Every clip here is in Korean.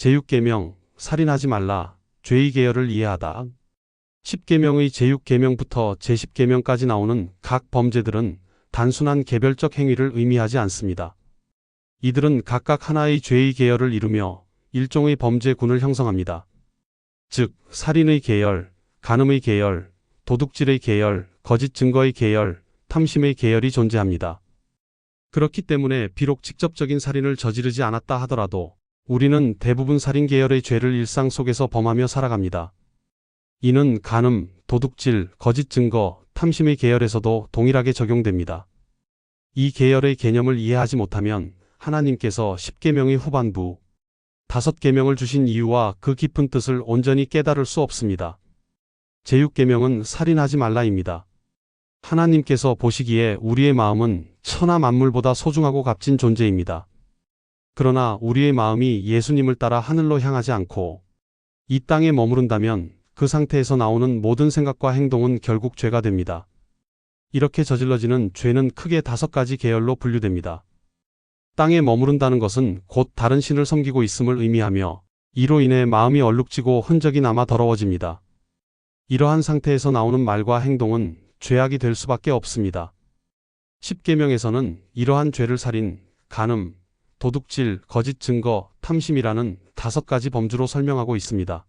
제6계명 살인하지 말라 죄의 계열을 이해하다. 10계명의 제6계명부터 제10계명까지 나오는 각 범죄들은 단순한 개별적 행위를 의미하지 않습니다. 이들은 각각 하나의 죄의 계열을 이루며 일종의 범죄군을 형성합니다. 즉, 살인의 계열, 간음의 계열, 도둑질의 계열, 거짓 증거의 계열, 탐심의 계열이 존재합니다. 그렇기 때문에 비록 직접적인 살인을 저지르지 않았다 하더라도 우리는 대부분 살인 계열의 죄를 일상 속에서 범하며 살아갑니다. 이는 간음, 도둑질, 거짓 증거, 탐심의 계열에서도 동일하게 적용됩니다. 이 계열의 개념을 이해하지 못하면 하나님께서 10계명의 후반부, 5계명을 주신 이유와 그 깊은 뜻을 온전히 깨달을 수 없습니다. 제6계명은 살인하지 말라입니다. 하나님께서 보시기에 우리의 마음은 천하 만물보다 소중하고 값진 존재입니다. 그러나 우리의 마음이 예수님을 따라 하늘로 향하지 않고 이 땅에 머무른다면 그 상태에서 나오는 모든 생각과 행동은 결국 죄가 됩니다. 이렇게 저질러지는 죄는 크게 다섯 가지 계열로 분류됩니다. 땅에 머무른다는 것은 곧 다른 신을 섬기고 있음을 의미하며 이로 인해 마음이 얼룩지고 흔적이 남아 더러워집니다. 이러한 상태에서 나오는 말과 행동은 죄악이 될 수밖에 없습니다. 10계명에서는 이러한 죄를 살인, 간음, 도둑질, 거짓 증거, 탐심이라는 다섯 가지 범주로 설명하고 있습니다.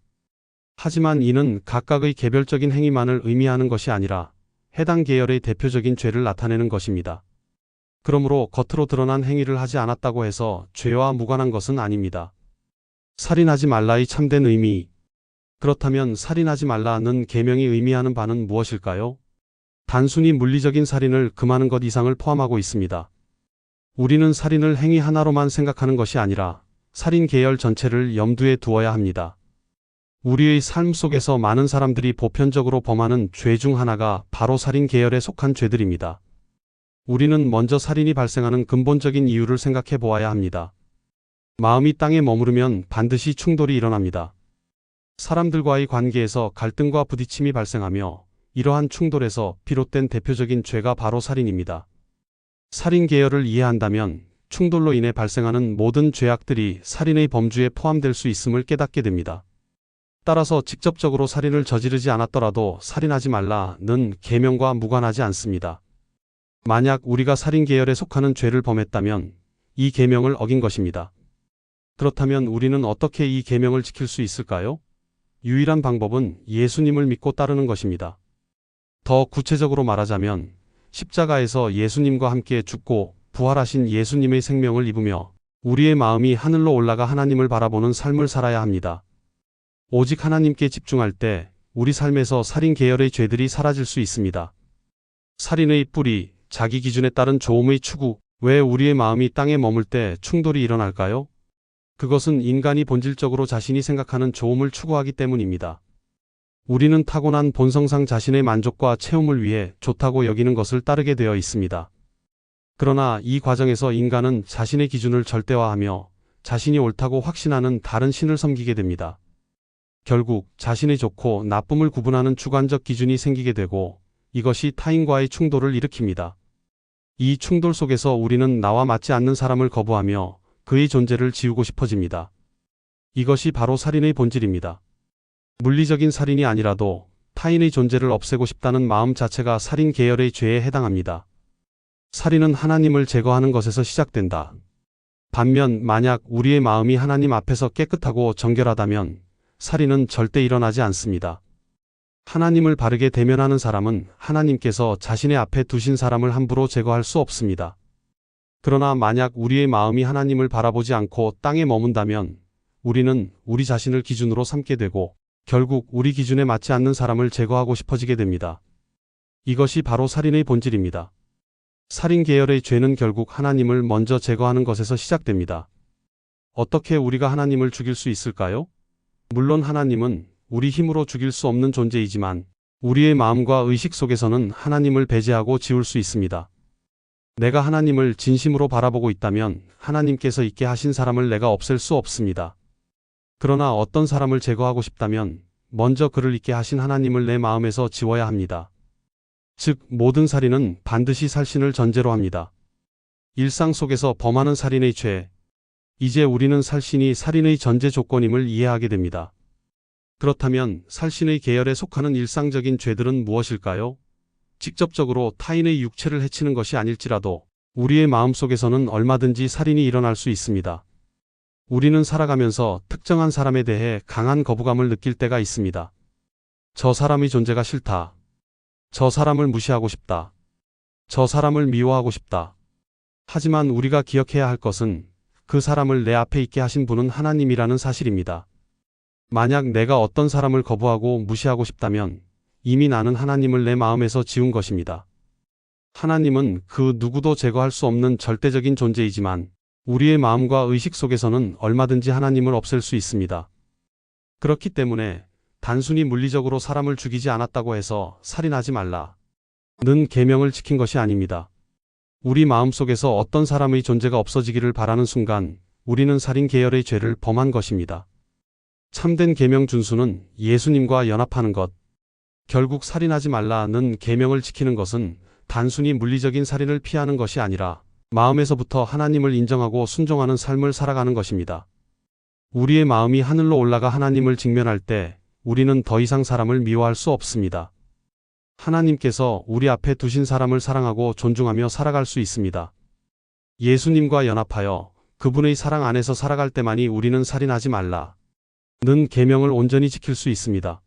하지만 이는 각각의 개별적인 행위만을 의미하는 것이 아니라 해당 계열의 대표적인 죄를 나타내는 것입니다. 그러므로 겉으로 드러난 행위를 하지 않았다고 해서 죄와 무관한 것은 아닙니다. 살인하지 말라의 참된 의미. 그렇다면 살인하지 말라는 계명이 의미하는 바는 무엇일까요? 단순히 물리적인 살인을 금하는 것 이상을 포함하고 있습니다. 우리는 살인을 행위 하나로만 생각하는 것이 아니라 살인 계열 전체를 염두에 두어야 합니다. 우리의 삶 속에서 많은 사람들이 보편적으로 범하는 죄 중 하나가 바로 살인 계열에 속한 죄들입니다. 우리는 먼저 살인이 발생하는 근본적인 이유를 생각해 보아야 합니다. 마음이 땅에 머무르면 반드시 충돌이 일어납니다. 사람들과의 관계에서 갈등과 부딪힘이 발생하며 이러한 충돌에서 비롯된 대표적인 죄가 바로 살인입니다. 살인 계열을 이해한다면 충돌로 인해 발생하는 모든 죄악들이 살인의 범주에 포함될 수 있음을 깨닫게 됩니다. 따라서 직접적으로 살인을 저지르지 않았더라도 살인하지 말라는 계명과 무관하지 않습니다. 만약 우리가 살인 계열에 속하는 죄를 범했다면 이 계명을 어긴 것입니다. 그렇다면 우리는 어떻게 이 계명을 지킬 수 있을까요? 유일한 방법은 예수님을 믿고 따르는 것입니다. 더 구체적으로 말하자면 십자가에서 예수님과 함께 죽고 부활하신 예수님의 생명을 입으며 우리의 마음이 하늘로 올라가 하나님을 바라보는 삶을 살아야 합니다. 오직 하나님께 집중할 때 우리 삶에서 살인 계열의 죄들이 사라질 수 있습니다. 살인의 뿌리, 자기 기준에 따른 조음의 추구, 왜 우리의 마음이 땅에 머물 때 충돌이 일어날까요? 그것은 인간이 본질적으로 자신이 생각하는 조음을 추구하기 때문입니다. 우리는 타고난 본성상 자신의 만족과 체험을 위해 좋다고 여기는 것을 따르게 되어 있습니다. 그러나 이 과정에서 인간은 자신의 기준을 절대화하며 자신이 옳다고 확신하는 다른 신을 섬기게 됩니다. 결국 자신의 좋고 나쁨을 구분하는 주관적 기준이 생기게 되고 이것이 타인과의 충돌을 일으킵니다. 이 충돌 속에서 우리는 나와 맞지 않는 사람을 거부하며 그의 존재를 지우고 싶어집니다. 이것이 바로 살인의 본질입니다. 물리적인 살인이 아니라도 타인의 존재를 없애고 싶다는 마음 자체가 살인 계열의 죄에 해당합니다. 살인은 하나님을 제거하는 것에서 시작된다. 반면 만약 우리의 마음이 하나님 앞에서 깨끗하고 정결하다면 살인은 절대 일어나지 않습니다. 하나님을 바르게 대면하는 사람은 하나님께서 자신의 앞에 두신 사람을 함부로 제거할 수 없습니다. 그러나 만약 우리의 마음이 하나님을 바라보지 않고 땅에 머문다면 우리는 우리 자신을 기준으로 삼게 되고 결국 우리 기준에 맞지 않는 사람을 제거하고 싶어지게 됩니다. 이것이 바로 살인의 본질입니다. 살인 계열의 죄는 결국 하나님을 먼저 제거하는 것에서 시작됩니다. 어떻게 우리가 하나님을 죽일 수 있을까요? 물론 하나님은 우리 힘으로 죽일 수 없는 존재이지만 우리의 마음과 의식 속에서는 하나님을 배제하고 지울 수 있습니다. 내가 하나님을 진심으로 바라보고 있다면 하나님께서 있게 하신 사람을 내가 없앨 수 없습니다. 그러나 어떤 사람을 제거하고 싶다면 먼저 그를 있게 하신 하나님을 내 마음에서 지워야 합니다. 즉, 모든 살인은 반드시 살신을 전제로 합니다. 일상 속에서 범하는 살인의 죄. 이제 우리는 살신이 살인의 전제 조건임을 이해하게 됩니다. 그렇다면 살신의 계열에 속하는 일상적인 죄들은 무엇일까요? 직접적으로 타인의 육체를 해치는 것이 아닐지라도 우리의 마음속에서는 얼마든지 살인이 일어날 수 있습니다. 우리는 살아가면서 특정한 사람에 대해 강한 거부감을 느낄 때가 있습니다. 저 사람의 존재가 싫다. 저 사람을 무시하고 싶다. 저 사람을 미워하고 싶다. 하지만 우리가 기억해야 할 것은 그 사람을 내 앞에 있게 하신 분은 하나님이라는 사실입니다. 만약 내가 어떤 사람을 거부하고 무시하고 싶다면 이미 나는 하나님을 내 마음에서 지운 것입니다. 하나님은 그 누구도 제거할 수 없는 절대적인 존재이지만 우리의 마음과 의식 속에서는 얼마든지 하나님을 없앨 수 있습니다. 그렇기 때문에 단순히 물리적으로 사람을 죽이지 않았다고 해서 살인하지 말라. 는 계명을 지킨 것이 아닙니다. 우리 마음속에서 어떤 사람의 존재가 없어지기를 바라는 순간 우리는 살인 계열의 죄를 범한 것입니다. 참된 계명 준수는 예수님과 연합하는 것. 결국 살인하지 말라는 계명을 지키는 것은 단순히 물리적인 살인을 피하는 것이 아니라 마음에서부터 하나님을 인정하고 순종하는 삶을 살아가는 것입니다. 우리의 마음이 하늘로 올라가 하나님을 직면할 때 우리는 더 이상 사람을 미워할 수 없습니다. 하나님께서 우리 앞에 두신 사람을 사랑하고 존중하며 살아갈 수 있습니다. 예수님과 연합하여 그분의 사랑 안에서 살아갈 때만이 우리는 살인하지 말라. 는 계명을 온전히 지킬 수 있습니다.